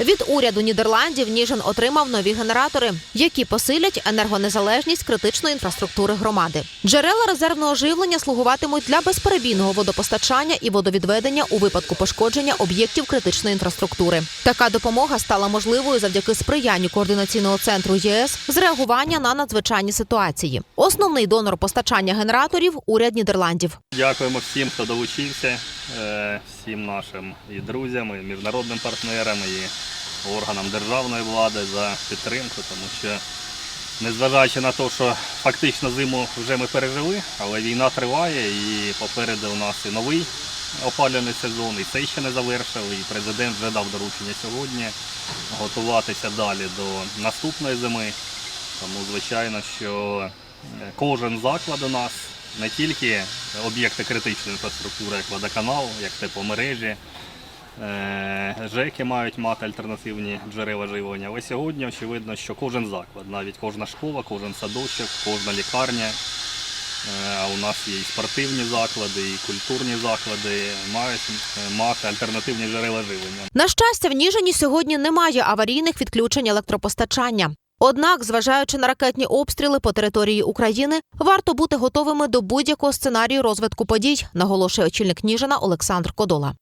Від уряду Нідерландів Ніжин отримав нові генератори, які посилять енергонезалежність критичної інфраструктури громади. Джерела резервного живлення слугуватимуть для безперебійного водопостачання і водовідведення у випадку пошкодження об'єктів критичної інфраструктури. Така допомога стала можливою завдяки сприянню координаційного центру ЄС з реагування на надзвичайні ситуації. Основний донор постачання генераторів уряд Нідерландів. Дякуємо всім, хто долучився, всім нашим і друзям, і міжнародним партнерам, і органам державної влади за підтримку, тому що незважаючи на те, що фактично зиму вже ми пережили, але війна триває і попереду у нас і новий опалювальний сезон, і цей ще не завершили, і президент вже дав доручення сьогодні готуватися далі до наступної зими. Тому, звичайно, що е, кожен заклад у нас, не тільки об'єкти критичної інфраструктури, як водоканал, як тепломережі, е, ЖЕКи мають мати альтернативні джерела живлення. Але сьогодні очевидно, що кожен заклад, навіть кожна школа, кожен садочок, кожна лікарня, е, а у нас є і спортивні заклади, і культурні заклади, мають е, мати альтернативні джерела живлення. На щастя, в Ніжині сьогодні немає аварійних відключень електропостачання. Однак, зважаючи на ракетні обстріли по території України, варто бути готовими до будь-якого сценарію розвитку подій, наголошує очільник Ніжина Олександр Кодола.